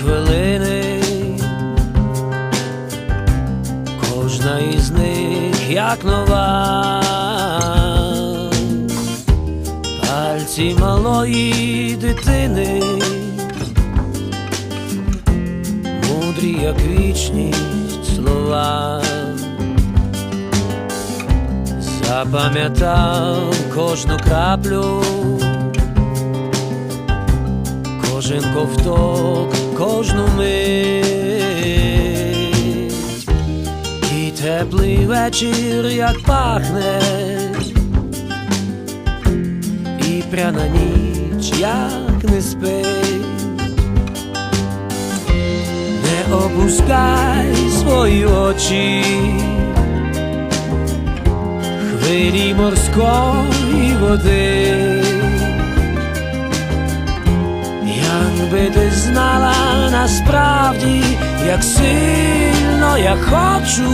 хвилини, кожна із них як нова, пальці малої дитини, мудрі, як вічність слова. Запам'ятав кожну краплю, кожен ковток, кожну мить, і теплий вечір, як пахне, і пряна ніч, як не спить. Не опускай свої очі. Хвилі морської води, якби ти знала насправді, як сильно я хочу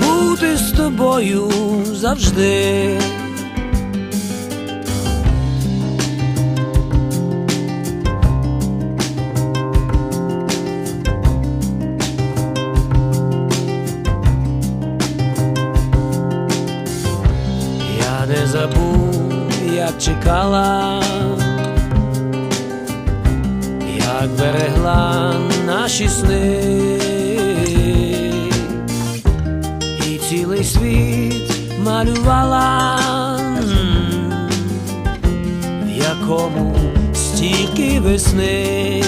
бути з тобою завжди. Я не забув, як чекала, як берегла наші сни, і цілий світ малювала, в якому стільки весни.